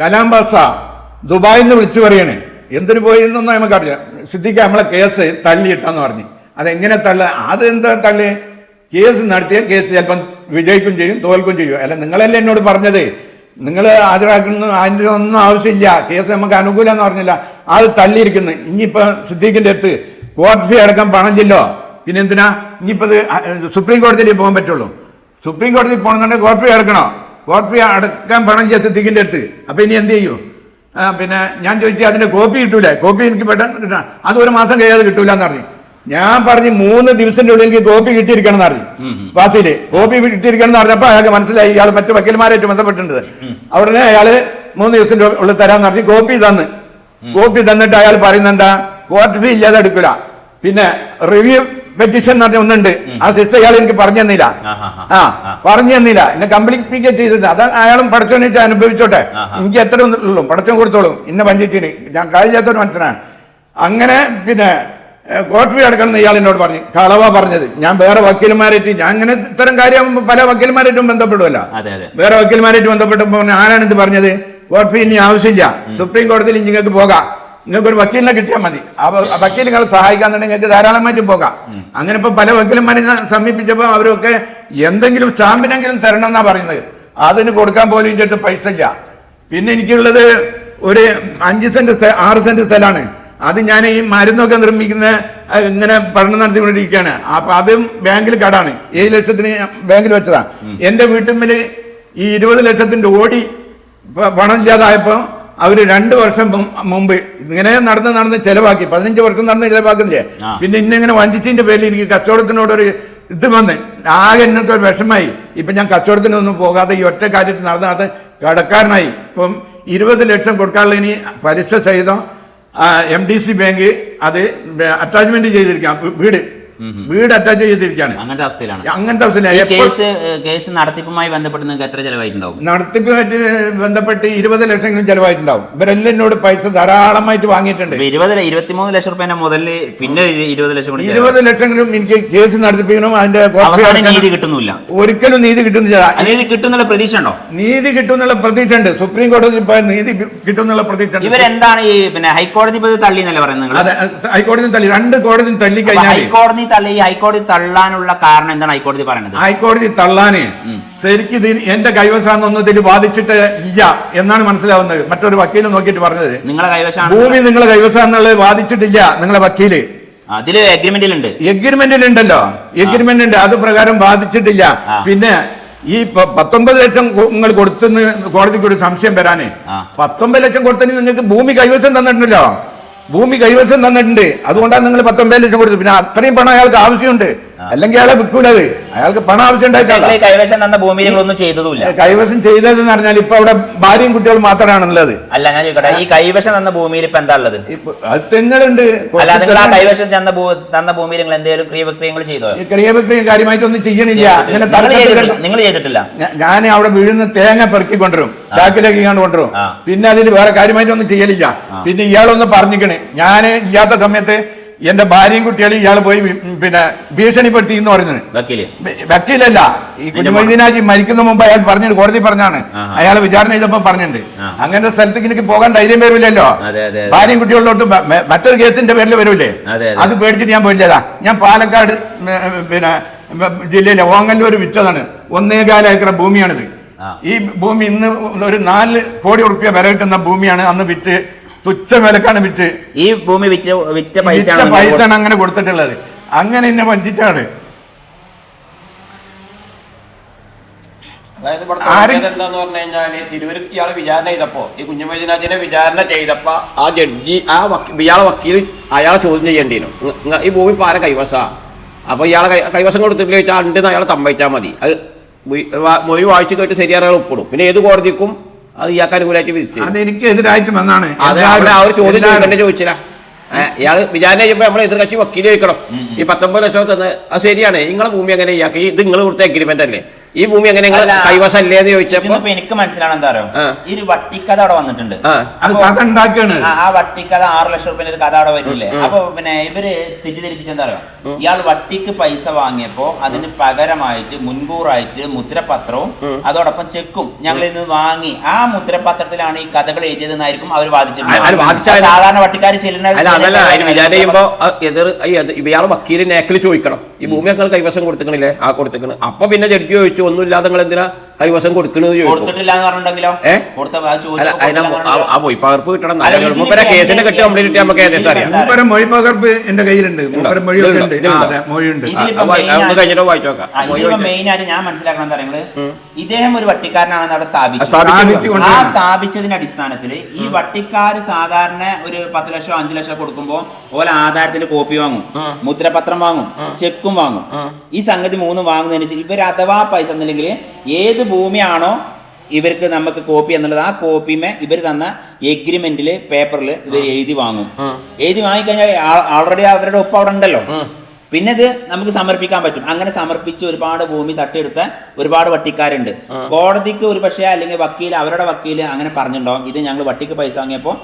കലാം ബാസ ദുബായിൽ നിന്ന് വിളിച്ചു പറയണേ. എന്തിനു പോയി എന്നൊന്നും നമുക്കറിയാം സിദ്ദിഖ് നമ്മളെ കേസ് തള്ളിയിട്ടെന്ന് പറഞ്ഞു. അതെങ്ങനെ തള്ള അതെന്താ തള്ളി? കേസ് നടത്തിയ കേസ് ചിലപ്പം വിജയിക്കും ചെയ്യും തോൽക്കും ചെയ്യും. അല്ല നിങ്ങളല്ലേ എന്നോട് പറഞ്ഞത്? നിങ്ങൾ ഹാജരാക്കുന്ന അതിന്റെ ഒന്നും ആവശ്യമില്ല. കേസ് നമുക്ക് അനുകൂലം പറഞ്ഞില്ല. അത് തള്ളിയിരിക്കുന്നു. ഇനിയിപ്പോൾ സിദ്ദീഖിന്റെ അടുത്ത് കോർട്ട് ഫീ അടക്കം പണം ചെല്ലോ. പിന്നെ എന്തിനാ ഇനിയിപ്പോൾ സുപ്രീം കോടതിയിൽ പോകാൻ പറ്റുള്ളൂ. സുപ്രീം കോടതിയിൽ പോകണമെന്നുണ്ടെങ്കിൽ കോർട്ട് ഫീ അടക്കണോ? ഫീ അടക്കാൻ പണം ചെയ്യാൻ സിദ്ദീഖിന്റെ അടുത്ത്. അപ്പൊ ഇനി എന്ത് ചെയ്യൂ? പിന്നെ ഞാൻ ചോദിച്ചു അതിന്റെ കോപ്പി കിട്ടൂലേ? കോപ്പി എനിക്ക് പെട്ടെന്ന് കിട്ടണം. അത് ഒരു മാസം കഴിയാതെ കിട്ടൂല എന്ന് പറഞ്ഞു. ഞാൻ പറഞ്ഞു മൂന്ന് ദിവസത്തിന്റെ ഉള്ളിൽ എനിക്ക് കോപ്പി കിട്ടിയിരിക്കണം എന്ന് പറഞ്ഞു വാസിയിൽ കോപ്പി കിട്ടിയിരിക്കണം എന്ന് പറഞ്ഞപ്പോ അയാൾക്ക് മനസ്സിലായി. ഇയാൾ മറ്റു വക്കീൽമാരായിട്ട് ബന്ധപ്പെട്ടിട്ടുണ്ട്. അവിടെ അയാൾ മൂന്ന് ദിവസത്തിന്റെ ഉള്ളിൽ തരാന്ന് പറഞ്ഞു കോപ്പി തന്ന്. കോപ്പി തന്നിട്ട് അയാൾ പറയുന്നത് എന്താ? കോർട്ട് ഫീ ഇല്ലാതെ എടുക്കൂല. പിന്നെ റിവ്യൂ പെറ്റീഷൻ എന്ന് പറഞ്ഞ ഒന്നുണ്ട്. ആ സിസ്റ്റർ അയാൾ എനിക്ക് പറഞ്ഞു തന്നില്ല. ആ. പറഞ്ഞു തന്നില്ല. എന്നെ കംപ്ലീറ്റ് ചെയ്തത് അത് അയാളും പടച്ചോനിട്ട് അനുഭവിച്ചോട്ടെ. എനിക്ക് എത്ര ഒന്നുള്ളൂ പടച്ചോൻ കൊടുത്തോളൂ. ഇന്ന പഞ്ചായത്തിന് ഞാൻ കാര്യമില്ലാത്തൊരു മനുഷ്യനാണ്. അങ്ങനെ പിന്നെ കോർട്ട് ഫീ അടക്കണം ഇയാൾ എന്നോട് പറഞ്ഞു. കളവ പറഞ്ഞത്. ഞാൻ വേറെ വക്കീൽമാരായിട്ട് ഞാൻ അങ്ങനെ ഇത്തരം കാര്യമാകുമ്പോൾ പല വക്കീൽമാരായിട്ടും ബന്ധപ്പെടുമല്ലോ വേറെ വക്കീൽമാരായിട്ട് ബന്ധപ്പെട്ടപ്പോൾ ആരാണ് ഇത് പറഞ്ഞത്? കോർട്ട് ഫീ ഇനി ആവശ്യമില്ല. സുപ്രീം കോടതിയിൽ നിങ്ങൾക്ക് പോകാം. നിങ്ങൾക്ക് ഒരു വക്കീലിനെ കിട്ടിയാൽ മതി. ആ വക്കീൽ നിങ്ങളെ സഹായിക്കാന്നുണ്ടെങ്കിൽ നിങ്ങൾക്ക് ധാരാളമായിട്ട് പോകാം. അങ്ങനെ ഇപ്പൊ പല വക്കീലന്മാരെ ഞാൻ സമീപിച്ചപ്പോൾ അവരൊക്കെ എന്തെങ്കിലും സ്റ്റാമ്പിനെങ്കിലും തരണം എന്നാ പറയുന്നത്. അതിന് കൊടുക്കാൻ പോലും ഇതിന്റെ അടുത്ത് പൈസ ഇല്ല പിന്നെ എനിക്കുള്ളത് ഒരു അഞ്ച് സെന്റ് ആറ് സെന്റ് സ്ഥലമാണ്. അത് ഞാൻ ഈ മരുന്നൊക്കെ നിർമ്മിക്കുന്ന ഇങ്ങനെ പഠനം നടത്തിക്കൊണ്ടിരിക്കുകയാണ്. അപ്പൊ അതും ബാങ്കിൽ കടാണ്. ഏഴ് ലക്ഷത്തിന് ബാങ്കിൽ വെച്ചതാണ് എന്റെ വീട്ടുമ്മിൽ ഈ ഇരുപത് ലക്ഷത്തിന്റെ ഓടി പണം ഇല്ലാതായപ്പോ അവർ രണ്ടു വർഷം മുമ്പ് ഇങ്ങനെ നടന്ന് നടന്ന് ചെലവാക്കി. പതിനഞ്ച് വർഷം നടന്ന് ചെലവാക്കുന്നില്ലേ. പിന്നെ ഇന്നിങ്ങനെ വഞ്ചിച്ചതിന്റെ പേരിൽ എനിക്ക് കച്ചവടത്തിനോടൊരു ഇത് വന്ന്. ആകെ എന്നിട്ട് ഒരു വിഷമായി. ഇപ്പൊ ഞാൻ കച്ചവടത്തിനൊന്നും പോകാതെ ഈ ഒറ്റ കാര്യത്തിൽ നടന്ന് നടന്ന് കടക്കാരനായി. ഇപ്പം ഇരുപത് ലക്ഷം കൊടുക്കാനുള്ള ഇനി പലിശ സഹിതം എം ഡി സി ബാങ്ക് അത് അറ്റാച്ച്മെന്റ് ചെയ്തിരിക്കാം. വീട്. വീട് അറ്റാച്ച് ചെയ്തിരിക്കുകയാണ്. അങ്ങനത്തെ അവസ്ഥയിലാണ്. അങ്ങനത്തെ അവസ്ഥയിലാണ്. കേസ് കേസ് നടത്തിപ്പുമായി ബന്ധപ്പെട്ട് നിങ്ങൾക്ക് എത്ര ചെലവായിട്ടുണ്ടാവും? നടത്തിപ്പുമായിട്ട് ബന്ധപ്പെട്ട് ഇരുപത് ലക്ഷമെങ്കിലും ചെലവായിട്ടുണ്ടാവും. ഇവരെല്ലാം എന്നോട് പൈസ ധാരാളമായിട്ട് വാങ്ങിയിട്ടുണ്ട്. ഇരുപത് ഇരുപത്തിമൂന്ന് ലക്ഷം റുപ്യ മുതൽ പിന്നെ ഇരുപത് ലക്ഷം. ഇരുപത് ലക്ഷമെങ്കിലും എനിക്ക് കേസ് നടത്തിപ്പിക്കണം അതിന്റെ നീതി കിട്ടുന്നില്ല. ഒരിക്കലും നീതി കിട്ടുന്നില്ല. നീതി കിട്ടുന്നുള്ള പ്രതീക്ഷ ഉണ്ടോ? നീതി കിട്ടുന്നുള്ള പ്രതീക്ഷ ഉണ്ട് സുപ്രീം കോടതി പോയ നീതി കിട്ടുന്നുള്ള പ്രതീക്ഷ ഉണ്ട്. ഇവരെന്താണ് ഈ പിന്നെ ഹൈക്കോടതി പോയി തള്ളി എന്നല്ലേ പറയുന്നത് ഹൈക്കോടതി തള്ളി. രണ്ട് കോടതി തള്ളി കഴിഞ്ഞാൽ ഹൈക്കോടതി തള്ളി ഈ ഹൈക്കോടതി തള്ളാനുള്ള കാരണം എന്താണ് ഹൈക്കോടതി പറയുന്നത് ഹൈക്കോടതി തള്ളാന് ശരിക്കും ഇത് എന്റെ കൈവശാന്നൊന്നും ഇതിൽ ബാധിച്ചിട്ട് ഇല്ല എന്നാണ് മനസ്സിലാവുന്നത്. മറ്റൊരു വക്കീൽ നോക്കിയിട്ട് പറഞ്ഞത്. നിങ്ങളെ കൈവശമാണ് ഭൂമി നിങ്ങളെ കൈവശാന്നുള്ളത് ബാധിച്ചിട്ടില്ല നിങ്ങളെ വക്കീൽ. അതിൽ അഗ്രിമെന്റിലുണ്ട് എഗ്രിമെന്റിലുണ്ടല്ലോ എഗ്രിമെന്റ് ഉണ്ട് അത് പ്രകാരം ബാധിച്ചിട്ടില്ല പിന്നെ ഈ പത്തൊമ്പത് ലക്ഷം നിങ്ങൾ കൊടുത്തെന്ന് കോടതിക്ക് ഒരു സംശയം വരാനേ. പത്തൊമ്പത് ലക്ഷം കൊടുത്തതിന് നിങ്ങൾക്ക് ഭൂമി കൈവശം തന്നിട്ടുണ്ടല്ലോ. ഭൂമി കൈവശം തന്നിട്ടുണ്ട്. അതുകൊണ്ടാണ് നിങ്ങൾ പത്തൊമ്പത് ലക്ഷം കൊടുത്തത്. പിന്നെ അത്രയും പണം അയാൾക്ക് ആവശ്യമുണ്ട്. അല്ലെങ്കിൽ അയാളെ വിൽക്കൂലത്. അയാൾക്ക് പണം ആവശ്യം ഉണ്ടായിട്ടല്ല കൈവശം തന്ന ഭൂമിയിൽ ഒന്നും ചെയ്തതുമില്ല. കൈവശം ചെയ്തതെന്ന് പറഞ്ഞാൽ ഇപ്പൊ അവിടെ ഭാര്യയും കുട്ടികളും മാത്രമാണുള്ളത് അല്ല ഞാൻ ചോദിക്കട്ടെ ഈ കൈവശം തന്ന ഭൂമിയിൽ ഇപ്പൊ എന്താ ഉള്ളത്? അത് തെങ്ങളുണ്ട് അല്ല നിങ്ങൾ ആ കൈവശം തന്ന തന്ന ഭൂമിയിൽ നിങ്ങൾ എന്തെങ്കിലും ക്രിയവിക്രിയങ്ങൾ ചെയ്തോ? ക്രിയവിക്രിയം കാര്യമായിട്ട് കാര്യമായിട്ടൊന്നും ചെയ്യണില്ല. നിങ്ങൾ ചെയ്തിട്ടില്ല. ഞാൻ അവിടെ വീഴുന്ന തേങ്ങ പെറുക്കി കൊണ്ടുവരും. ചാക്കിലേക്ക് കണ്ടു കൊണ്ടുവരും. പിന്നെ അതിൽ വേറെ കാര്യമായിട്ടൊന്നും ചെയ്യലില്ല. പിന്നെ ഇയാളൊന്ന് പറഞ്ഞിക്കണ് ഞാൻ ഇല്ലാത്ത സമയത്ത് എന്റെ ഭാര്യയും കുട്ടികളും ഇയാൾ പോയി പിന്നെ ഭീഷണിപ്പെടുത്തി എന്ന് പറഞ്ഞത് വക്കീൽ. വക്കീലല്ല. ഈ കുഞ്ഞുമൊയ്തീനാജി മരിക്കുന്ന മുമ്പ് അയാൾ പറഞ്ഞിട്ട് കോടതി പറഞ്ഞാണ്. അയാൾ വിചാരണ ചെയ്തപ്പോ പറഞ്ഞിട്ടുണ്ട്. അങ്ങനത്തെ സ്ഥലത്തേക്ക് എനിക്ക് പോകാൻ ധൈര്യം വരില്ലല്ലോ. ഭാര്യയും കുട്ടികളിലോട്ട് മറ്റൊരു കേസിന്റെ പേരിൽ വരൂലേ. അത് പേടിച്ചിട്ട് ഞാൻ പോയില്ലതാ ഞാൻ പാലക്കാട് പിന്നെ ജില്ലയിലെ ഓങ്ങല്ലൂർ വിറ്റതാണ്. ഒന്നേകാല ഏക്കർ ഭൂമിയാണിത് ഈ ഭൂമി ഇന്ന് ഒരു നാല് കോടി ഉറുപ്പ്യ വില കിട്ടുന്ന ഭൂമിയാണ് അന്ന് വിറ്റ് തുച്ഛ വിലക്കാണ് വിറ്റ്. ഈ ഭൂമി വിറ്റ വിറ്റ പൈസ അങ്ങനെ കൊടുത്തിട്ടുള്ളത്. അങ്ങനെ എന്നെ വഞ്ചിച്ചാണ്. അതായത് ഇവിടെ ആരും- തുടങ്ങിയത് എന്താന്ന് പറഞ്ഞു കഴിഞ്ഞാൽ തിരുവര് ഇയാളെ വിചാരണ ചെയ്തപ്പോ ഈ കുഞ്ഞുമൈദിനാജിനെ വിചാരണ ചെയ്തപ്പോ ആ ജഡ്ജി ആ വക്കി- ഇയാളെ വക്കീൽ അയാളെ ചോദ്യം ചെയ്യേണ്ടിയിരുന്നു ഈ ഭൂമി പാര കൈവശാ? അപ്പൊ ഇയാളെ കൈവശം കൊടുത്തിട്ടില്ല വെച്ചാൽ ഉണ്ടെന്ന് അയാളെ തമ്പയിച്ചാൽ മതി. അത് മൊഴി വായിച്ചു കേട്ട് ശരിയായ ഒപ്പിടും. പിന്നെ ഏത് കോടതിക്കും അത് ഇയാൾക്ക് അനുകൂലമായിട്ട് വിധിച്ചു. അതെനിക്ക് എതിരായിട്ട് വന്നാണ്. അത് അവിടെ ആ ഒരു ചോദ്യം ചോദിക്കേണ്ട ചോദിച്ചില്ല. ഇയാൾ വിചാരണ ചെയ്യുമ്പോൾ നമ്മൾ എതിർകക്ഷി വക്കീൽ ചോദിക്കണം. ഈ പത്തൊമ്പത് ലക്ഷം തന്നെ അത് ശരിയാണ്. നിങ്ങളെ ഭൂമി എങ്ങനെ ഇയാൾക്ക് ഇത് നിങ്ങൾ കൊടുത്ത എഗ്രിമെന്റ് അല്ലേ? ഈ ഭൂമി എങ്ങനെ കൈവശം ഇല്ലേന്ന് ചോദിച്ചപ്പോ? എനിക്ക് മനസ്സിലാണ് എന്താ അറിയോ? ഈ ഒരു വട്ടിക്കഥ അവിടെ വന്നിട്ടുണ്ട്. ആ. വട്ടിക്കഥ ആറ് ലക്ഷം റുപ്യ ഒരു കഥ അവിടെ വരില്ലേ? അപ്പൊ പിന്നെ ഇവർ തെറ്റിദ്ധരിപ്പിച്ച എന്താ അറിയോ? ഇയാൾ വട്ടിക്ക് പൈസ വാങ്ങിയപ്പോ അതിന് പകരമായിട്ട് മുൻകൂറായിട്ട് മുദ്രപത്രവും അതോടൊപ്പം ചെക്കും. ഞങ്ങൾ ഇന്ന് വാങ്ങി. ആ മുദ്രപത്രത്തിലാണ് ഈ കഥകൾ എഴുതിയതെന്നായിരിക്കും അവർ വാദിച്ചിട്ടുള്ളത്. സാധാരണ വട്ടിക്കാർ ചെല്ലുന്ന അല്ല അതല്ല അതിന് വിചാരം ചെയ്യുമ്പോ ആ എതിർ ഈ എതിർ- ഇയാൾ വക്കീൽ നേക്കിൽ ചോദിക്കണം. ഈ ഭൂമി ഞങ്ങൾ കൈവശം കൊടുത്തിക്കണില്ലേ? ആ കൊടുത്തിക്കണ്. അപ്പൊ പിന്നെ ജഡ്ജി ചോദിച്ചു ഒന്നുമില്ലാതെ നിങ്ങൾ എന്തിനാ കൈവശം കൊടുക്കണെന്ന്? കൊടുത്ത ആ കിട്ടണം കേസിന്റെ കെട്ടി കംപ്ലീറ്റ് നമുക്ക് ഏകദേശം അറിയാം. എന്റെ കയ്യിലുണ്ട്. കഴിഞ്ഞിട്ട് വായിച്ചു നോക്കാം. മെയിൻ ആയിട്ട് ഞാൻ മനസ്സിലാക്കണം എന്താ പറയുന്നത്? ഇദ്ദേഹം ഒരു വട്ടിക്കാരനാണെന്ന് അവിടെ ആ, സ്ഥാപിച്ചു സ്ഥാപിച്ചു. ആ സ്ഥാപിച്ചതിന്റെ അടിസ്ഥാനത്തിൽ ഈ വട്ടിക്കാർ സാധാരണ ഒരു പത്ത് ലക്ഷം അഞ്ചു ലക്ഷം കൊടുക്കുമ്പോൾ ഓല ആധാരത്തിന്റെ കോപ്പി വാങ്ങും മുദ്രപത്രം വാങ്ങും ചെക്കും വാങ്ങും. ഈ സംഗതി മൂന്നും വാങ്ങുന്നതിന് ശേഷം ഇവർ അഥവാ പൈസ എന്നില്ലെങ്കിൽ ഏത് ഭൂമിയാണോ ഇവർക്ക് നമുക്ക് കോപ്പി എന്നുള്ളത്? ആ കോപ്പിമേ ഇവർ തന്ന എഗ്രിമെന്റിൽ പേപ്പറിൽ ഇവർ എഴുതി വാങ്ങും. എഴുതി വാങ്ങിക്കഴിഞ്ഞാൽ ആൾറെഡി അവരുടെ ഒപ്പം അവിടെ ഉണ്ടല്ലോ. പിന്നെ ഇത് നമുക്ക് സമർപ്പിക്കാൻ പറ്റും. അങ്ങനെ സമർപ്പിച്ച് ഒരുപാട് ഭൂമി തട്ടിയെടുത്ത ഒരുപാട് വട്ടിക്കാരുണ്ട്. കോടതിക്ക് ഒരു പക്ഷേ അല്ലെങ്കിൽ വക്കീൽ അവരുടെ വക്കീൽ അങ്ങനെ പറഞ്ഞിട്ടുണ്ടാവും ഇത് ഞങ്ങൾ വട്ടിക്ക് പൈസ വാങ്ങിയപ്പോൾ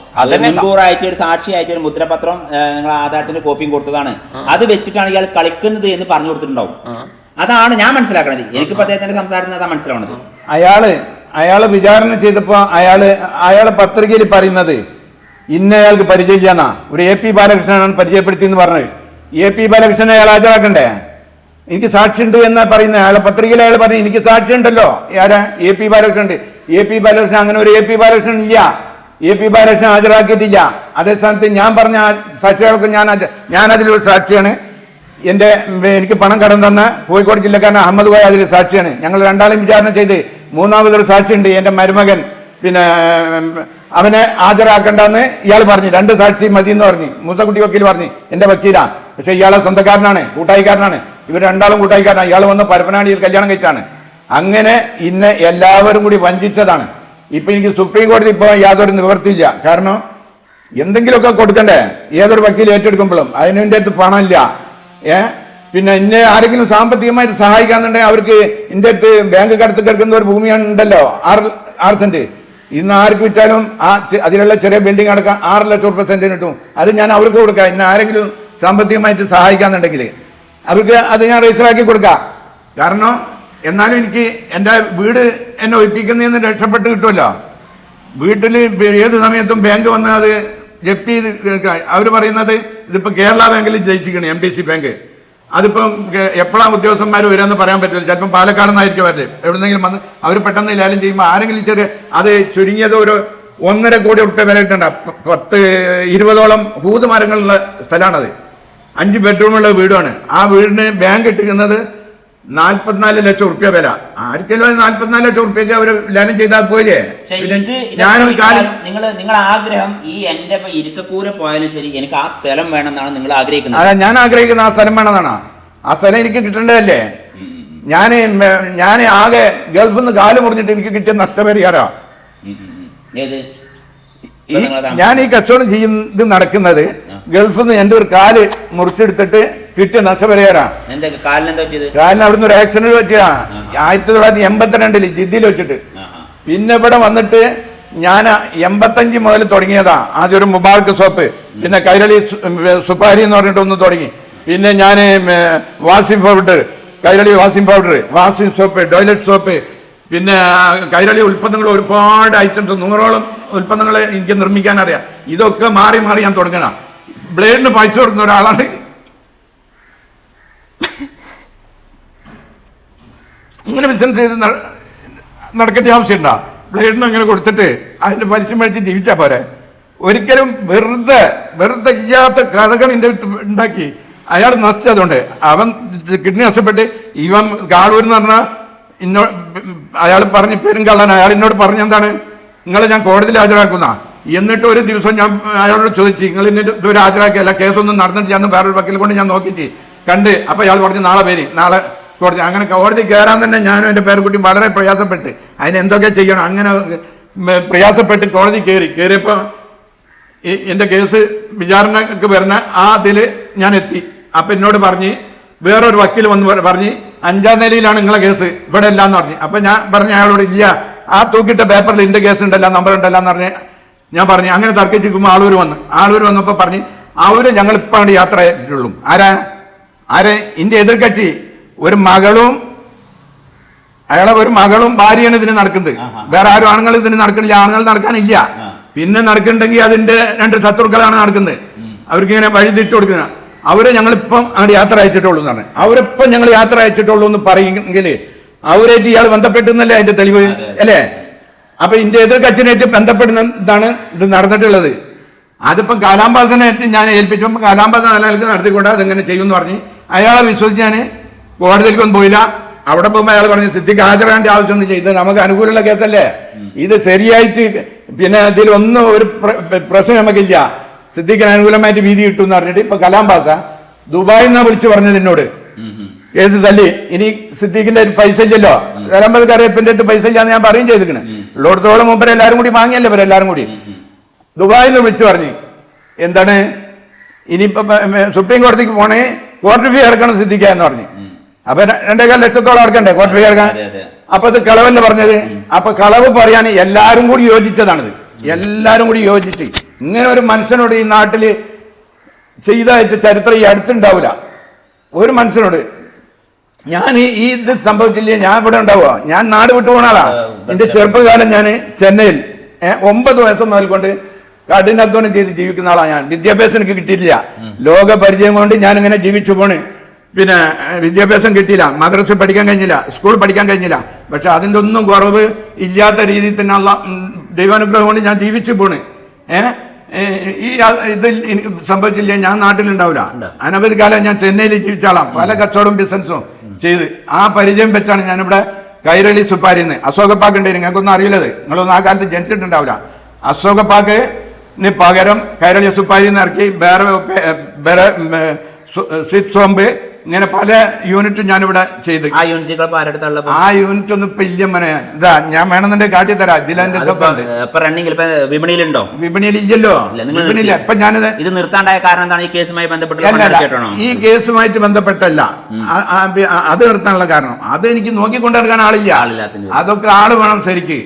മുൻകൂറായിട്ട് ഒരു സാക്ഷിയായിട്ട് ഒരു മുദ്രപത്രം ഞങ്ങൾ ആധാരത്തിന്റെ കോപ്പിയും കൊടുത്തതാണ്. അത് വെച്ചിട്ടാണ് ഇയാൾ കളിക്കുന്നത് എന്ന് പറഞ്ഞു കൊടുത്തിട്ടുണ്ടാവും. അതാണ് ഞാൻ മനസ്സിലാക്കണത്. എനിക്കിപ്പോ അദ്ദേഹത്തിന്റെ സംസാരത്തിൽ അതാ മനസ്സിലാവണത്. അയാൾ അയാൾ വിചാരണ ചെയ്തപ്പോ അയാൾ അയാൾ പത്രികയിൽ പറയുന്നത് ഇന്ന അയാൾക്ക് പരിചയമില്ലെന്നാ ഒരു എ പി ബാലകൃഷ്ണനാണ് പരിചയപ്പെടുത്തി എന്ന് പറഞ്ഞത് എ പി ബാലകൃഷ്ണനെ അയാൾ ഹാജരാക്കണ്ടേ? എനിക്ക് സാക്ഷിയുണ്ട് എന്ന് പറയുന്ന അയാളെ പത്രികയിൽ അയാൾ പറഞ്ഞു എനിക്ക് സാക്ഷിയുണ്ടല്ലോ. ആരാ? എ പി ബാലകൃഷ്ണൻ ഉണ്ട് എ പി ബാലകൃഷ്ണൻ അങ്ങനെ ഒരു എ പി ബാലകൃഷ്ണൻ ഇല്ല. എ പി ബാലകൃഷ്ണൻ ഹാജരാക്കിയിട്ടില്ല. അതേ സ്ഥാനത്ത് ഞാൻ പറഞ്ഞ സാക്ഷികൾക്ക് ഞാൻ ഞാൻ അതിലൊരു സാക്ഷിയാണ്. എന്റെ എനിക്ക് പണം കടം തന്ന കോഴിക്കോട് ജില്ലക്കാരൻ അഹമ്മദ് കോയ അതിൽ സാക്ഷിയാണ്. ഞങ്ങൾ രണ്ടാളും വിചാരണ ചെയ്ത് മൂന്നാമതൊരു സാക്ഷിയുണ്ട് എന്റെ മരുമകൻ. പിന്നെ അവനെ ഹാജരാക്കണ്ടെന്ന് ഇയാൾ പറഞ്ഞു. രണ്ട് സാക്ഷി മതി എന്ന് പറഞ്ഞു. മൂസക്കുട്ടി വക്കീൽ പറഞ്ഞു എന്റെ വക്കീലാ. പക്ഷെ ഇയാളെ സ്വന്തക്കാരനാണ് കൂട്ടായിക്കാരനാണ്. ഇവർ രണ്ടാളും കൂട്ടായിക്കാരനാണ്. ഇയാൾ വന്ന് പരപ്പനാടിയിൽ കല്യാണം കഴിച്ചാണ്. അങ്ങനെ ഇന്ന് എല്ലാവരും കൂടി വഞ്ചിച്ചതാണ്. ഇപ്പൊ എനിക്ക് സുപ്രീം കോടതി ഇപ്പോൾ യാതൊരു നിവർത്തിയില്ല. കാരണം എന്തെങ്കിലുമൊക്കെ കൊടുക്കണ്ടേ? ഏതൊരു വക്കീൽ ഏറ്റെടുക്കുമ്പോഴും അതിന് എന്റെ അടുത്ത് പണമില്ല. ഏ? പിന്നെ എന്നെ ആരെങ്കിലും സാമ്പത്തികമായിട്ട് സഹായിക്കാന്നുണ്ടെങ്കിൽ അവർക്ക് എന്റെ അടുത്ത് ബാങ്ക് കടത്ത് കിടക്കുന്ന ഒരു ഭൂമിയാണ് ഉണ്ടല്ലോ ആറ് ആറ് സെന്റ് ഇന്ന് ആർക്ക് വിറ്റാലും ആ അതിലുള്ള ചെറിയ ബിൽഡിംഗ് അടക്കം ആറ് ലക്ഷം റുപ്യ സെന്റിന് കിട്ടും. അത് ഞാൻ അവർക്ക് കൊടുക്കാം. ഇന്ന് ആരെങ്കിലും സാമ്പത്തികമായിട്ട് സഹായിക്കാന്നുണ്ടെങ്കിൽ അവർക്ക് അത് ഞാൻ രജിസ്റ്റർ ആക്കി കൊടുക്കാം. കാരണം എന്നാലും എനിക്ക് എന്റെ വീട് എന്നെ ഒഴിപ്പിക്കുന്നതിൽ നിന്ന് രക്ഷപ്പെട്ട് കിട്ടുമല്ലോ. വീട്ടിൽ ഏത് സമയത്തും ബാങ്ക് വന്ന് അത് ജപ്തി അവർ പറയുന്നത് ഇതിപ്പോ കേരള ബാങ്കിൽ ജയിച്ചിരിക്കണം എം ഡി സി ബാങ്ക്. അതിപ്പം എപ്പോഴാണ് ഉദ്യോഗസ്ഥന്മാർ വരാന്ന് പറയാൻ പറ്റില്ല. ചിലപ്പം പാലക്കാട് നിന്നായിരിക്കും വരൽ എവിടെന്നെങ്കിലും വന്ന് അവർ പെട്ടെന്ന് ലാലും ചെയ്യുമ്പോൾ ആരെങ്കിലും ചെറിയ അത് ചുരുങ്ങിയത് ഒരു ഒന്നര കോടി ഉറുപ്പ്യ വില ഇട്ടുണ്ട് പത്ത് ഇരുപതോളം ഹൂത് മരങ്ങളുള്ള സ്ഥലമാണത് അഞ്ച് ബെഡ്റൂമുള്ള വീടാണ് ആ വീടിന് ബാങ്ക് ഇട്ടിരിക്കുന്നത് നാൽപ്പത്തിനാല് ലക്ഷം റുപ്യ വില. ആർക്കെങ്കിലും നാൽപ്പത്തിനാല് ലക്ഷം റുപ്യക്ക് അവർ ലേലം ചെയ്താൽ പോയില്ലേ? ഞാനും നിങ്ങൾ നിങ്ങളുടെ ആഗ്രഹം ഈ എന്റെ ഇപ്പൊ പോയാലും ശരി എനിക്ക് ആ സ്ഥലം വേണമെന്നാണ് നിങ്ങൾ ആഗ്രഹിക്കുന്നത്. അതെ ഞാൻ ആഗ്രഹിക്കുന്ന ആ സ്ഥലം വേണമെന്നാണ്. ആ സ്ഥലം എനിക്ക് കിട്ടേണ്ടതല്ലേ? ഞാൻ ഞാൻ ആകെ ഗൾഫിൽ നിന്ന് കാൽ മുറിഞ്ഞിട്ട് എനിക്ക് കിട്ടിയ നഷ്ടപരിഹാരാ. ഞാൻ ഈ കച്ചവടം ചെയ്യുന്നത് നടക്കുന്നത് ഗൾഫിൽ നിന്ന് എന്റെ ഒരു കാൽ മുറിച്ചെടുത്തിട്ട് കിട്ടിയ നഷ്ടപരിഹാര കാലിന് അവിടെ പറ്റിയത്? കാലിന് അവിടുന്ന് ഒരു ആക്സിഡന്റ് പറ്റിയാ ആയിരത്തി തൊള്ളായിരത്തി എൺപത്തിരണ്ടിൽ ജിദ്ദിയിൽ വെച്ചിട്ട്. പിന്നെ ഇവിടെ വന്നിട്ട് ഞാൻ എൺപത്തഞ്ച് മുതൽ തുടങ്ങിയതാ. ആദ്യം ഒരു മുബാർക്ക് സോപ്പ് പിന്നെ കൈരളി സുപ്പാരി എന്ന് പറഞ്ഞിട്ട് ഒന്ന് തുടങ്ങി. പിന്നെ ഞാൻ washing powder Kairali washing powder washing soap toilet soap പിന്നെ കൈരളി ഉൽപ്പന്നങ്ങൾ ഒരുപാട് ഐറ്റംസ് നൂറോളം ഉൽപ്പന്നങ്ങൾ എനിക്ക് നിർമ്മിക്കാൻ അറിയാം ഇതൊക്കെ മാറി മാറി ഞാൻ തുടങ്ങണം ബ്ലേഡിന് പൈസ കൊടുക്കുന്ന ഒരാളാണ് ഇങ്ങനെ ബിസിനസ് ചെയ്ത് നടക്കേണ്ട ആവശ്യമുണ്ടോ? ബ്ലേഡിന് അങ്ങനെ കൊടുത്തിട്ട് അതിന്റെ പലിശ മേടിച്ച് ജീവിച്ചാ പോരെ? ഒരിക്കലും വെറുതെ വെറുതെ ഇല്ലാത്ത കഥകൾ എന്റെ ഉണ്ടാക്കി അയാൾ നശിച്ചതുകൊണ്ട്. അവൻ കിഡ്നി നഷ്ടപ്പെട്ട് ഇവൻ കാളൂർ എന്ന് പറഞ്ഞാൽ ഇന്നോ അയാൾ പറഞ്ഞ് പേരും കള്ളൻ അയാൾ എന്നോട് പറഞ്ഞെന്താണ് നിങ്ങളെ ഞാൻ കോടതിയിൽ ഹാജരാക്കുന്ന. എന്നിട്ട് ഒരു ദിവസം ഞാൻ അയാളോട് ചോദിച്ചു നിങ്ങൾ ഇന്നിട്ട് ഇതുവരെ ഹാജരാക്കിയല്ല കേസൊന്നും നടന്നിട്ട് ഞാൻ വേറൊരു വക്കീൽ കൊണ്ട് ഞാൻ നോക്കിച്ച് കണ്ട്. അപ്പൊ അയാൾ പറഞ്ഞു നാളെ പേര് നാളെ കോടതി അങ്ങനെ കോടതി കയറാൻ തന്നെ ഞാനും എന്റെ പേരക്കുട്ടിയും വളരെ പ്രയാസപ്പെട്ട് അതിന് എന്തൊക്കെ ചെയ്യണം അങ്ങനെ പ്രയാസപ്പെട്ട് കോടതി കയറി കയറിയപ്പോൾ എന്റെ കേസ് വിചാരണക്ക് വരുന്ന ആ അതിൽ ഞാൻ എത്തി. അപ്പം എന്നോട് പറഞ്ഞ് വേറൊരു വക്കീൽ വന്ന് പറ- പറഞ്ഞ് അഞ്ചാം നിലയിലാണ് നിങ്ങളെ കേസ്. ഇവിടെ എല്ലാം എന്ന് പറഞ്ഞു. അപ്പം ഞാൻ പറഞ്ഞ അയാളോട് ഇല്ല. ആ തൂക്കിട്ട പേപ്പറിൽ എന്റെ കേസ് ഉണ്ടല്ല നമ്പർ ഉണ്ടല്ല എന്ന് പറഞ്ഞ് ഞാൻ പറഞ്ഞു. അങ്ങനെ തർക്കിച്ചിരിക്കുമ്പോൾ ആളൂർ വന്ന്. ആളൂർ വന്നപ്പോൾ പറഞ്ഞ് അവർ ഞങ്ങൾ ഇപ്പൊ അങ്ങോട്ട് യാത്ര ആയിട്ടുള്ളൂ ആരാ? ആരെ? ഇന്ത്യ എതിർക്കക്ഷി ഒരു മകളും അയാളെ ഒരു മകളും ഭാര്യയാണ് ഇതിന് നടക്കുന്നത്. വേറെ ആരും ആണുങ്ങൾ ഇതിന് നടക്കണില്ല. ആണുങ്ങൾ നടക്കാനില്ല. പിന്നെ നടക്കുന്നുണ്ടെങ്കിൽ അതിന്റെ രണ്ട് ശത്രുക്കളാണ് നടക്കുന്നത്. അവർക്ക് ഇങ്ങനെ വഴി തിരിച്ചു കൊടുക്കുന്നത് അവരെ ഞങ്ങളിപ്പം അങ്ങോട്ട് യാത്ര അയച്ചിട്ടുള്ളൂ എന്ന് പറഞ്ഞു അവരിപ്പം ഞങ്ങൾ യാത്ര അയച്ചിട്ടുള്ളൂ എന്ന് പറയുമെങ്കിൽ അവരായിട്ട് ഇയാൾ ബന്ധപ്പെട്ടെന്നല്ലേ അതിന്റെ തെളിവ്? അല്ലേ? അപ്പൊ ഇന്ത്യ എതിർ കക്ഷിനായിട്ട് ബന്ധപ്പെടുന്നതാണ് ഇത് നടന്നിട്ടുള്ളത്. അതിപ്പം കാലാംബാസനായിട്ട് ഞാൻ ഏൽപ്പിച്ചപ്പോൾ കാലാംബാസ നിലനിൽക്ക് നടത്തിക്കൊണ്ട് അതെങ്ങനെ ചെയ്യുമെന്ന് പറഞ്ഞ് അയാളെ വിശ്വസിച്ച് ഞാൻ കോടതിയിലേക്കൊന്നും പോയില്ല. അവിടെ പോകുമ്പോൾ അയാൾ പറഞ്ഞു സിദ്ധിക്ക് ഹാജരാകേണ്ട ആവശ്യമൊന്നും ചെയ്ത് നമുക്ക് അനുകൂലമുള്ള കേസല്ലേ? ഇത് ശരിയായിട്ട് പിന്നെ ഇതിലൊന്നും ഒരു പ്ര- പ്ര- പ്രശ്നം നമുക്കില്ല. സിദ്ധിക്കിന് അനുകൂലമായിട്ട് വീതി കിട്ടും എന്ന് പറഞ്ഞിട്ട് ഇപ്പൊ കലാം പാസ ദുബായിൽ നിന്നാ വിളിച്ചു പറഞ്ഞത് എന്നോട്. കേസ് തല്ലി ഇനി സിദ്ദീഖിന്റെ പൈസ ഇല്ലല്ലോ. കലാമ്പത് കറിയപ്പിന്റെ അടുത്ത് പൈസ ഇല്ലാന്ന് ഞാൻ പറയും ചെയ്തിക്കണ് ഉള്ളിടത്തോളം മുമ്പ് എല്ലാരും കൂടി വാങ്ങിയല്ലേ എല്ലാവരും കൂടി? ദുബായിൽ നിന്ന് വിളിച്ചു പറഞ്ഞു. എന്താണ്? ഇനിയിപ്പോ സുപ്രീം കോടതിക്ക് പോണേ കോർട്ട് ഫീ ഇറക്കണം സിദ്ധിക്കാന്ന് പറഞ്ഞു. അപ്പൊ രണ്ടേകാൽ ലക്ഷത്തോളം അടക്കണ്ടേ കോട്ട് ഫീ അടക്കാൻ അതെ, അതെ. അപ്പൊ ഇത് കളവല്ലേ പറഞ്ഞത്? അപ്പൊ കളവ് പറയാൻ എല്ലാരും കൂടി യോജിച്ചതാണിത്. എല്ലാരും കൂടി യോജിച്ച്. ഇങ്ങനെ ഒരു മനുഷ്യനോട് ഈ നാട്ടിൽ ചെയ്തായിട്ട് ചരിത്രം ഈ അടുത്തുണ്ടാവില്ല ഒരു മനുഷ്യനോട് ഞാൻ ഈ ഇത് സംഭവിച്ചില്ലേ? ഞാൻ ഇവിടെ ഉണ്ടാവുക. ഞാൻ നാട് വിട്ടു പോണാളാ എന്റെ ചെറുപ്പകാലം ഞാൻ ചെന്നൈയിൽ ഒമ്പത് വയസ്സ് മുതൽ കൊണ്ട് കഠിനാധ്വാനം ചെയ്ത് ജീവിക്കുന്ന ആളാണ് ഞാൻ. വിദ്യാഭ്യാസം എനിക്ക് കിട്ടിയിട്ടില്ല. ലോക പരിചയം കൊണ്ട് ഞാൻ ഇങ്ങനെ ജീവിച്ചു പോണ്. പിന്നെ വിദ്യാഭ്യാസം കിട്ടിയില്ല. മദ്രസ പഠിക്കാൻ കഴിഞ്ഞില്ല. സ്കൂൾ പഠിക്കാൻ കഴിഞ്ഞില്ല. പക്ഷെ അതിന്റെ ഒന്നും കുറവ് ഇല്ലാത്ത രീതിയിൽ തന്നെ ഉള്ള ദൈവാനുഗ്രഹം കൊണ്ട് ഞാൻ ജീവിച്ചു പോണ്. ഏഹ് ഈ ഇത് സംഭവിച്ചില്ല? ഞാൻ നാട്ടിലുണ്ടാവില്ല അനവധി കാലം ഞാൻ ചെന്നൈയിൽ ജീവിച്ചാളാം. പല കച്ചവടവും ബിസിനസ്സും ചെയ്ത്. ആ പരിചയം വെച്ചാണ് ഞാനിവിടെ കൈരളി സുപ്പാരിന്ന്. അശോകപ്പാക്കുണ്ട് നിങ്ങൾക്കൊന്നും അറിയില്ലത്. നിങ്ങളൊന്നും ആ കാലത്ത് ജനിച്ചിട്ടുണ്ടാവില്ല. അശോകപ്പാക്കിന് പകരം കൈരളി സുപ്പാരിന്ന് ഇറക്കി വേറെ വേറെ സ്വിറ്റ് സോമ്പ് ഇങ്ങനെ പല യൂണിറ്റും ഞാനിവിടെ ചെയ്ത്. ആ യൂണിറ്റുകൾ പാരടുത്തുള്ള ആ യൂണിറ്റ് ഒന്നും ഇപ്പൊ ഇല്ല മനെ. ഇതാ ഞാൻ വേണമെന്നുണ്ടെങ്കിൽ കാട്ടി തരാം. ഇപ്പൊ ഇപ്പൊ വിപണിയിലുണ്ടോ? വിപണിയിൽ ഇല്ലല്ലോ. വിപണിയില്ല. ഇപ്പൊ ഞാനിത് ഇത് നിർത്താണ്ടായ കാരണം എന്താണ്? ഈ കേസുമായി ബന്ധപ്പെട്ട് ഈ കേസുമായിട്ട് ബന്ധപ്പെട്ടല്ല. അത് നിർത്താനുള്ള കാരണം. അത് എനിക്ക് നോക്കിക്കൊണ്ടെടുക്കാൻ ആളില്ല. അതൊക്കെ ആൾ വേണം ശരിക്ക്.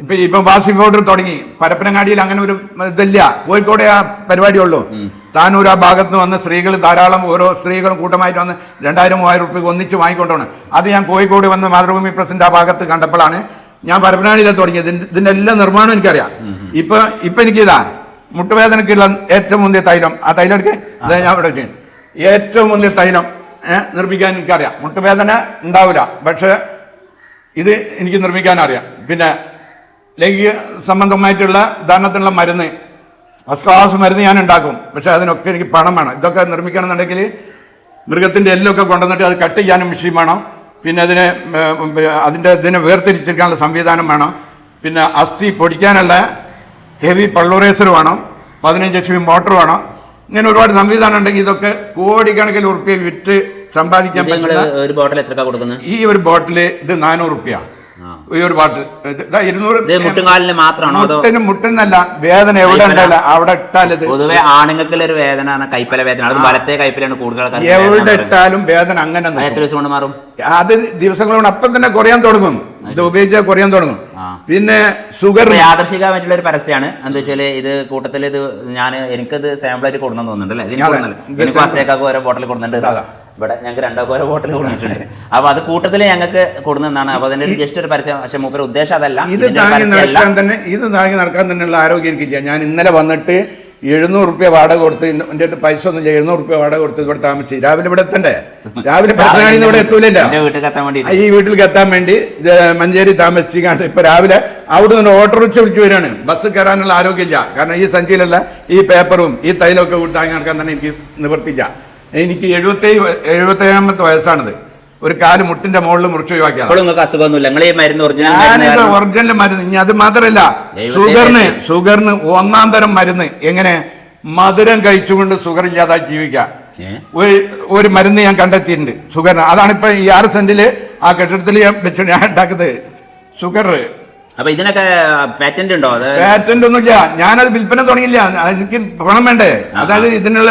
ഇപ്പൊ ഇപ്പൊ വാസിംഗ് ഓർഡർ തുടങ്ങി. പരപ്പനങ്ങാടിയിൽ അങ്ങനെ ഒരു ഇതില്ല. കോഴിക്കോടെ ആ പരിപാടിയുള്ളൂ. താനൂർ ആ ഭാഗത്ത് വന്ന് സ്ത്രീകൾ ധാരാളം ഓരോ സ്ത്രീകളും കൂട്ടമായിട്ട് വന്ന് രണ്ടായിരം മൂവായിരം റുപ്യ ഒന്നിച്ച് വാങ്ങിക്കൊണ്ടാണ്. അത് ഞാൻ കോഴിക്കോട് വന്ന് മാതൃഭൂമി പ്രസിഡന്റ് ആ ഭാഗത്ത് കണ്ടപ്പോഴാണ് ഞാൻ പരപ്പനങ്ങാടിയിലെ തുടങ്ങിയത്. ഇതിന്റെ- എല്ലാ നിർമ്മാണം എനിക്കറിയാം. ഇപ്പൊ ഇപ്പൊ എനിക്കിതാ മുട്ടുവേദനക്കുള്ള ഏറ്റവും മുന്തിയ തൈലം. ആ തൈലം എടുക്കേ. അതാ ഞാൻ ഇവിടെ. ഏറ്റവും മുന്തിയ തൈലം നിർമ്മിക്കാൻ എനിക്കറിയാം. മുട്ടുവേദന ഉണ്ടാവില്ല. പക്ഷെ ഇത് എനിക്ക് നിർമ്മിക്കാൻ അറിയാം. പിന്നെ ലൈംഗിക സംബന്ധമായിട്ടുള്ള ഉദാഹരണത്തിനുള്ള മരുന്ന്. ഫസ്റ്റ് ക്ലാസ് മരുന്ന് ഞാൻ ഉണ്ടാക്കും. പക്ഷെ അതിനൊക്കെ എനിക്ക് പണം വേണം. ഇതൊക്കെ നിർമ്മിക്കണമെന്നുണ്ടെങ്കിൽ മൃഗത്തിന്റെ എല്ലൊക്കെ കൊണ്ടുവന്നിട്ട് അത് കട്ട് ചെയ്യാനും മെഷീൻ വേണം. പിന്നെ അതിനെ അതിന്റെ ഇതിനെ വേർതിരിച്ചെടുക്കാനുള്ള സംവിധാനം വേണം. പിന്നെ അസ്ഥി പൊടിക്കാനുള്ള ഹെവി പള്ളൂറേസർ വേണം. പതിനഞ്ച് എച്ച് പി മോട്ടർ വേണം. ഇങ്ങനെ ഒരുപാട് സംവിധാനം ഉണ്ടെങ്കിൽ ഇതൊക്കെ കോടിക്കണക്കിന് ഉറുപ്പ്യ വിറ്റ് സമ്പാദിക്കാൻ പറ്റുന്ന ഈ ഒരു ബോട്ടിൽ ഇത് നാനൂറ് ആ. ഈ ഒരു പാട്ട്. ഇരുന്നൂറ് മുട്ടുകാലിന് മാത്രമാണോ മുട്ടിന് മുട്ടെന്നല്ല വേദന എവിടെ ഉണ്ടല്ല അവിടെ ഇട്ടാലത് പൊതുവെ ആണുങ്ങൾക്കുള്ള ഒരു വേദന കൈപ്പല വേദന. അത് വലത്തെ കൈപ്പലാണ് കൂടുതൽ എവിടെ. ഇട്ടാലും വേദന അങ്ങനെ എത്ര ദിവസം കൊണ്ട് മാറും? അത് ദിവസങ്ങൾ കൊണ്ട് അപ്പം തന്നെ കുറയാൻ തുടങ്ങും. ഇത് ഉപയോഗിച്ചാൽ കുറയാൻ തുടങ്ങും. പിന്നെ ഷുഗർ ഇപ്പൊ യാദൃശികമായിട്ടുള്ള ഒരു പരസ്യമാണ് എന്താ വെച്ചാൽ ഇത് കൂട്ടത്തിൽ ഇത് ഞാൻ എനിക്കത് സാമ്പിളായിട്ട് കൊടുന്നു തോന്നുന്നുണ്ട് അല്ലേ? എനിക്ക് അസേക്കാക്ക് ഓരോ ബോട്ടിൽ കൊടുക്കുന്നുണ്ട്. ഇവിടെ ഞങ്ങൾക്ക് രണ്ടോ ഓരോ ബോട്ടിൽ കൊടുത്തിട്ടുണ്ട്. അപ്പൊ അത് കൂട്ടത്തിൽ ഞങ്ങൾക്ക് കൊടുക്കുന്നതാണ് അപ്പൊ അതിന്റെ ജസ്റ്റ് ഒരു പരസ്യം പക്ഷെ മൂപ്പര് ഉദ്ദേശം അതല്ല. ഇത് താങ്ങി നടക്കാൻ തന്നെ ഇത് താങ്ങി നടക്കാൻ തന്നെയുള്ള ആരോഗ്യം എനിക്കില്ല ഞാൻ ഇന്നലെ വന്നിട്ട് എഴുന്നൂറ് റുപ്യ വാടക കൊടുത്ത് എന്റെ എന്റെ അടുത്ത് പൈസ ഒന്നും എഴുന്നൂറ് റുപ്യ വാടക കൊടുത്ത് ഇവിടെ താമസിച്ച്. രാവിലെ ഇവിടെ എത്തണ്ടേ? രാവിലെ പത്തനാളിന്ന് ഇവിടെ എത്തൂലല്ലോ? ഈ വീട്ടിൽ എത്താൻ വേണ്ടി മഞ്ചേരി താമസിക്കാണ്ട് ഇപ്പൊ രാവിലെ അവിടെ നിന്ന് ഓട്ടോറിക്ഷ വിളിച്ചു വരികയാണ്. ബസ് കയറാനുള്ള ആരോഗ്യമില്ല കാരണം ഈ സഞ്ചിയിലുള്ള ഈ പേപ്പറും ഈ തൈലൊക്കെ കൊടുത്താൽ താങ്ങി നടക്കാൻ തന്നെ എനിക്ക് നിവർത്തില്ല എനിക്ക് എഴുപത്തേഴ് എഴുപത്തേഴാമത്തെ വയസ്സാണിത്. ഒരു കാൽ മുട്ടിന്റെ മുകളിൽ മുറിച്ച് ഒഴിവാക്കിയാണ്. ഒറിജിനൽ മരുന്ന് ഇനി അത് മാത്രല്ല ഷുഗറിന്. ഷുഗറിന് ഒന്നാം തരം മരുന്ന് എങ്ങനെ മധുരം കഴിച്ചുകൊണ്ട് ഷുഗർ ഇല്ലാതായി ജീവിക്കാം. ഒരു ഒരു മരുന്ന് ഞാൻ കണ്ടെത്തിയിട്ടുണ്ട്. ഷുഗറിന് അതാണ് ഇപ്പൊ ഈ ആറ് സെന്റിൽ ആ കെട്ടിടത്തിൽ ഞാൻ വെച്ച് ഞാൻ ഉണ്ടാക്കുന്നത് ഷുഗർ അപ്പൊ ഇതിനൊക്കെ പാറ്റന്റ് ഉണ്ടോ? പാറ്റന്റ് ഒന്നുമില്ല. ഞാനത് വിൽപ്പന തുടങ്ങിയില്ല. എനിക്ക് പണം വേണ്ടേ? അതായത് ഇതിനുള്ള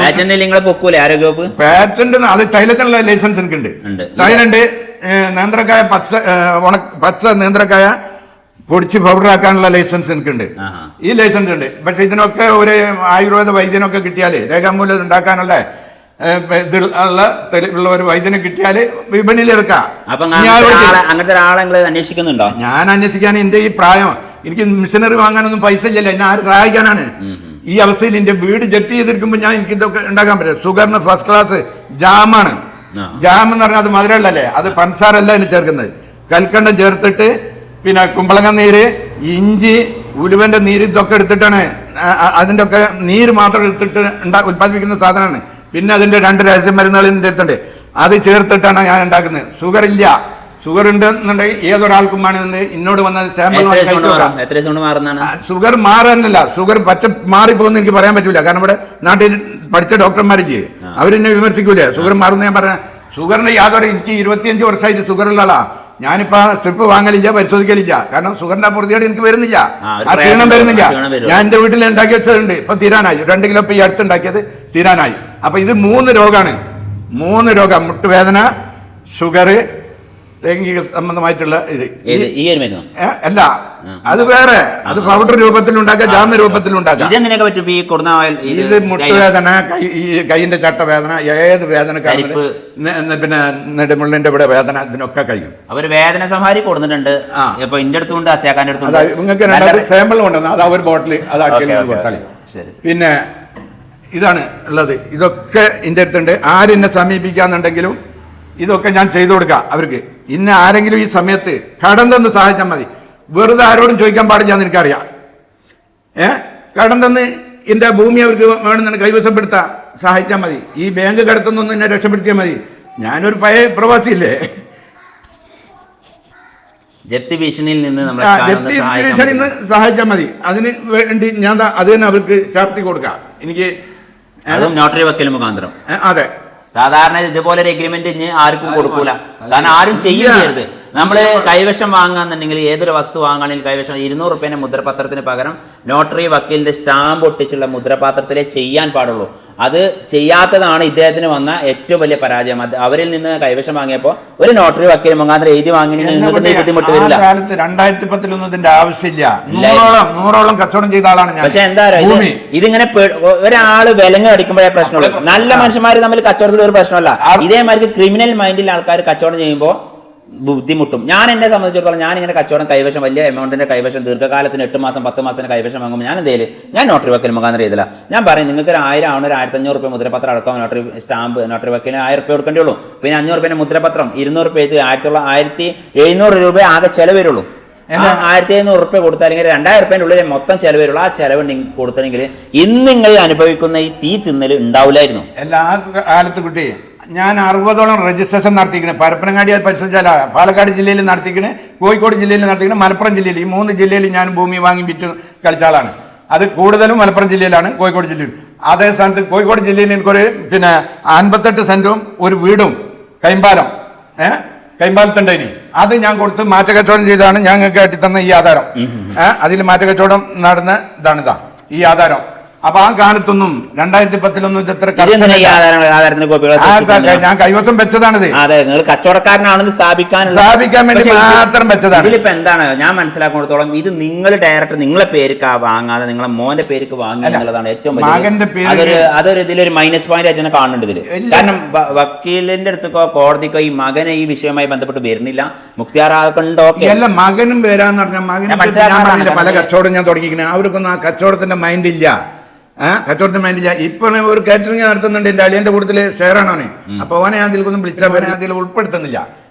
പാറ്റന്റ് നിങ്ങൾ പൊക്കൂലേ? ആരോഗ്യവകുപ്പ് പാറ്റന്റ് അത് തൈലത്തിനുള്ള ലൈസൻസ് എനിക്കുണ്ട് ഉണ്ട്. തൈലുണ്ട് നേന്ത്രക്കായ പച്ച ഉണ പച്ച നേന്ത്രക്കായ പൊടിച്ച് പൗഡർ ആക്കാനുള്ള ലൈസൻസ് എനിക്കുണ്ട്. ഈ ലൈസൻസ് ഉണ്ട്. പക്ഷെ ഇതിനൊക്കെ ഒരു ആയുർവേദ വൈദ്യനൊക്കെ കിട്ടിയാൽ രേഖാമൂലം ഉണ്ടാക്കാനുള്ള ഏ, ഇത് ഉള്ള ഒരു വൈദ്യനെ കിട്ടിയാൽ വിപണിയിൽ എടുക്കാം. അങ്ങനത്തെ ഒരാളെ അന്വേഷിക്കുന്നുണ്ടോ? ഞാൻ അന്വേഷിക്കാൻ എന്റെ ഈ പ്രായം എനിക്ക് മിഷനറി വാങ്ങാനൊന്നും പൈസ ഇല്ലല്ലോ. എന്നെ ആര് സഹായിക്കാനാണ്? ഈ അവസ്ഥയിൽ എന്റെ വീട് ജപ്തി ചെയ്തിരിക്കുമ്പോൾ ഞാൻ എനിക്ക് ഇതൊക്കെ ഉണ്ടാക്കാൻ പറ്റും ഷുഗറിന് ഫസ്റ്റ് ക്ലാസ് ജാമാണ്. ജാം എന്ന് പറഞ്ഞാൽ അത് മധുരമുള്ളല്ലേ അത് പൻസാരല്ല അതിന് ചേർക്കുന്നത്. കൽക്കണ്ടം ചേർത്തിട്ട് പിന്നെ കുമ്പളങ്ങ നീര് ഇഞ്ചി ഉലുവന്റെ നീര് ഇതൊക്കെ എടുത്തിട്ടാണ് അതിന്റെ ഒക്കെ നീര് മാത്രം എടുത്തിട്ട് ഉണ്ടാ ഉത്പാദിപ്പിക്കുന്ന സാധനമാണ്. പിന്നെ അതിന്റെ രണ്ട് രഹസ്യ മരുന്നുകൾ എന്റെ അടുത്തുണ്ട്. അത് ചേർത്തിട്ടാണ് ഞാൻ ഉണ്ടാക്കുന്നത്. ഷുഗർ ഇല്ല ഷുഗർ ഉണ്ട് എന്നുണ്ടെങ്കിൽ ഏതൊരാൾക്കും വേണമെന്നുണ്ട് എന്നോട് വന്ന സാമ്പിൾ ഷുഗർ മാറാനല്ല. ഷുഗർ പറ്റ മാറിപ്പോകുന്ന എനിക്ക് പറയാൻ പറ്റൂല. കാരണം ഇവിടെ നാട്ടിൽ പഠിച്ച ഡോക്ടർമാരില്ലേ? അവരെന്നെ വിമർശിക്കൂലേ? ഷുഗർ മാറുന്ന ഞാൻ പറഞ്ഞ ഷുഗറിന്റെ യാതൊരു എനിക്ക് ഇരുപത്തിയഞ്ച് വർഷമായിട്ട് ഷുഗർ ഉള്ള ആളാ. ഞാനിപ്പോ സ്ട്രിപ്പ് വാങ്ങലില്ല പരിശോധിക്കലില്ല. കാരണം ഷുഗറിന്റെ പ്രതിയോട് എനിക്ക് വരുന്നില്ല. ആ, ക്ഷീണം വരുന്നില്ല. ഞാൻ എന്റെ വീട്ടിൽ ഉണ്ടാക്കി വെച്ചതുണ്ട്. ഇപ്പൊ തീരാനായി. രണ്ട് കിലോ ഇപ്പൊ ഈ അടുത്ത് ഉണ്ടാക്കിയത് തീരാനായി. അപ്പൊ ഇത് മൂന്ന് രോഗമാണ് മൂന്ന് രോഗം. മുട്ടുവേദന ഷുഗർ ലൈംഗിക സംബന്ധമായിട്ടുള്ള ഇത്. ഏത്? ഈ ഒരു മരുന്നോ? ഏ, അല്ല. അത് വേറെ. അത് പൗഡർ രൂപത്തിലുണ്ടാക്കാം ജാമ്യ രൂപത്തിൽ ഇതെന്തിനൊക്കെ പറ്റും? ഈ കൊടുന്ന oil, ഇത് മുട്ടുവേദന കൈ ഈ കൈയിന്റെ ചട്ടവേദന ഏത് വേദന. പിന്നെ നെടുമുള്ളിന്റെ ഇവിടെ വേദന ഇതിനൊക്കെ കഴിയും. അവർ വേദന സംഹാരി കൊടുത്തിട്ടുണ്ട് ആ. ഇപ്പൊ ഇന്റെ അടുത്തുണ്ട് അസയാക്കാന്റെ അത് അടുത്തുണ്ട് നിങ്ങൾക്ക് സാമ്പിൾ കൊണ്ടുവന്ന. അത് ഒരു ബോട്ടിൽ അതാക്കി കൊടുത്താളി ശരി, ശരി. പിന്നെ ഇതാണ് ഉള്ളത്. ഇതൊക്കെ എന്റെ അടുത്തുണ്ട്. ആരെന്നെ സമീപിക്കാന്നുണ്ടെങ്കിലും ഇതൊക്കെ ഞാൻ ചെയ്തു കൊടുക്കാം അവർക്ക്. ഇന്ന ആരെങ്കിലും ഈ സമയത്ത് കടം തന്ന് സഹായിച്ചാൽ മതി. വെറുതെ ആരോടും ചോദിക്കാൻ പാടില്ല എനിക്കറിയാം. ഏ? കടം തന്ന് എന്റെ ഭൂമി അവർക്ക് വേണമെന്ന് കൈവശപ്പെടുത്താൻ സഹായിച്ചാൽ മതി. ഈ ബാങ്ക് കടത്തുന്നൊന്ന് എന്നെ രക്ഷപ്പെടുത്തിയാൽ മതി. ഞാനൊരു പഴയ പ്രവാസിയില്ലേ? ജപ്തി ഭീഷണിയിൽ നിന്ന് നമ്മൾ ജപ്തി ഭീഷണിയിൽ നിന്ന് സഹായിച്ചാൽ മതി. അതിന് വേണ്ടി ഞാൻ അത് തന്നെ അവർക്ക് ചാർത്തി കൊടുക്കാം. എനിക്ക് അതും നോട്ടറി വക്കൽ മുഖാന്തരം. അതെ. സാധാരണ ഇതുപോലെ ഒരു എഗ്രിമെന്റ് ഇനി ആർക്കും കൊടുക്കൂല. കാരണം ആരും ചെയ്യും ചെയ്യരുത്. നമ്മൾ കൈവശം വാങ്ങാന്നുണ്ടെങ്കിൽ ഏതൊരു വസ്തു വാങ്ങുകയാണെങ്കിൽ കൈവശം ഇരുന്നൂറ് റുപ്യന്റെ മുദ്രപത്രത്തിന് പകരം നോട്ടറി വക്കീലിന്റെ സ്റ്റാമ്പ് ഒട്ടിച്ചുള്ള മുദ്രപത്രത്തിലേ ചെയ്യാൻ പാടുള്ളൂ. അത് ചെയ്യാത്തതാണ് ഇദ്ദേഹത്തിന് വന്ന ഏറ്റവും വലിയ പരാജയം. അത് അവരിൽ നിന്ന് കൈവശം വാങ്ങിയപ്പോൾ ഒരു നോട്ടറി വക്കീൽ മുഖാന്തരം എഴുതി ഈ ബുദ്ധിമുട്ട് വരില്ല. കാലത്ത് രണ്ടായിരത്തി പത്തിലൊന്നും ഇതിന്റെ ആവശ്യമില്ല. നൂറോളം നൂറോളം കച്ചവടം ചെയ്ത ആളാണ് ഞാൻ. പക്ഷെ എന്താ പറയുക ഇതിങ്ങനെ ഒരാൾ വിലങ്ങ് അടിക്കുമ്പോഴേ പ്രശ്നമുള്ളൂ. നല്ല മനുഷ്യന്മാർ തമ്മിൽ കച്ചവടത്തിൽ ഒരു പ്രശ്നമല്ല. ഇതേമാതിരി ക്രിമിനൽ മൈൻഡിൽ ആൾക്കാർ കച്ചവടം ചെയ്യുമ്പോൾ ബുദ്ധിമുട്ടും. ഞാൻ എന്നെ സംബന്ധിച്ചിടത്തോളം ഞാൻ ഇങ്ങനെ കച്ചവടം കൈവശം വലിയ എമൗണ്ടിന്റെ കൈവശം ദീർഘകാലത്തിന് എട്ട് മാസം പത്ത് മാസത്തിന് കൈവശം വാങ്ങുമ്പോൾ ഞാൻ എന്തെങ്കിലും ഞാൻ നോട്ടറി വക്കൽ മുഖാന്തരം ചെയ്തില്ല ഞാൻ പറയും നിങ്ങൾക്ക് ഒരു ആയിരം ആണ് ഒരു ആയിരത്തി അഞ്ഞൂറ് രൂപ മുദ്രപത്രം അടക്കം നോട്ടറി സ്റ്റാമ്പ് നോട്ടറി വക്കലിന് ആയിരം രൂപ കൊടുക്കേണ്ടി ഉള്ളൂ പിന്നെ അഞ്ഞൂറ് രൂപ മുദ്രപത്രം ഇരുന്നൂറ് രൂപ എഴുതി ആയിരത്തി തൊള്ള ആയിരത്തി എഴുന്നൂറ് രൂപ ആകെ ചെലവ് വരുള്ളൂ ആയിരത്തി എഴുന്നൂറ് റുപ്യ കൊടുത്താൽ അല്ലെങ്കിൽ രണ്ടായിരം റുപ്യന്റെ ഉള്ളിൽ മൊത്തം ചെലവരുള്ളൂ. ആ ചെലവ് കൊടുത്തെങ്കിൽ ഇന്ന് നിങ്ങൾ അനുഭവിക്കുന്ന ഈ തീ തിന്നൽ ഉണ്ടാവില്ലായിരുന്നു എല്ലാ കാലത്ത് കുട്ടി ഞാൻ അറുപതോളം രജിസ്ട്രേഷൻ നടത്തിക്കണേ പരപ്പനങ്ങാടി അത് പരിശോധിച്ചാൽ പാലക്കാട് ജില്ലയിൽ നടത്തിക്കണേ കോഴിക്കോട് ജില്ലയിൽ നടത്തിക്കണേ മലപ്പുറം ജില്ലയിൽ. ഈ മൂന്ന് ജില്ലയിൽ ഞാൻ ഭൂമി വാങ്ങി വിറ്റ് കളിച്ച ആളാണ്. അത് കൂടുതലും മലപ്പുറം ജില്ലയിലാണ് കോഴിക്കോട് ജില്ലയിൽ. അതേ സ്ഥാനത്ത് കോഴിക്കോട് ജില്ലയിൽ എനിക്കൊരു പിന്നെ അൻപത്തെട്ട് സെന്റും ഒരു വീടും കൈമ്പാലം. ഏഹ് കൈമ്പാലത്തുണ്ടേനി അത് ഞാൻ കൊടുത്ത് മാറ്റക്കച്ചവടം ചെയ്താണ് ഞങ്ങൾക്ക് കെട്ടിത്തന്ന ഈ ആധാരം. ഏഹ് അതിൽ മാറ്റക്കച്ചവടം നടന്ന ഇതാണ് ഇതാ. ഈ ആധാരം. അപ്പൊ ആ കാലത്തൊന്നും രണ്ടായിരത്തി പത്തിലൊന്നും ഇത് ഇത്ര ഞാൻ കൈവശം വെച്ചതാണിത്. അതെ നിങ്ങൾ കച്ചവടക്കാരനാണെന്ന് സ്ഥാപിക്കാൻ സ്ഥാപിക്കാൻ വേണ്ടി മാത്രം വെച്ചതാണ്. ഇതിലിപ്പോ എന്താണ്? ഞാൻ മനസ്സിലാക്കുന്നിടത്തോളം ഇത് നിങ്ങൾ ഡയറക്റ്റ് നിങ്ങളെ പേർക്ക് വാങ്ങാതെ നിങ്ങളെ മോന്റെ പേർക്ക് വാങ്ങാന്നുള്ളതാണ് എന്നുള്ളതാണ് ഏറ്റവും മകന്റെ അതൊരു അതൊരു ഇതിലൊരു മൈനസ് പോയിന്റ് ആയിട്ട് തന്നെ കാണുന്നുണ്ട് ഇതിൽ. കാരണം വക്കീലിന്റെ അടുത്തോ കോടതിക്കോ ഈ മകനെ ഈ വിഷയവുമായി ബന്ധപ്പെട്ട് വരുന്നില്ല. മുക്തിയാറാക്കണ്ടോ അല്ല മകനും വരാന്ന് പറഞ്ഞാൽ മനസ്സിലാക്കാൻ പല കച്ചവടം ഞാൻ തുടങ്ങിയിരിക്കുന്നത് അവർക്കൊന്നും ആ കച്ചവടത്തിന്റെ മൈൻഡ് ഇല്ല. ആ? കച്ചവടത്തിന്റെ മൈൻഡ് ഇപ്പൊ ഒരു കാറ്ററിംഗ് നടത്തുന്നുണ്ട്. എന്റെ അളിയന്റെ കൂട്ടത്തിൽ ഷെയർ ആണ് അവന്. അപ്പൊ അവനെ ഞാൻ അതിലൊന്നും വിളിച്ചാൽ അവനെ അതിൽ ഉൾപ്പെടുത്തുന്നില്ല.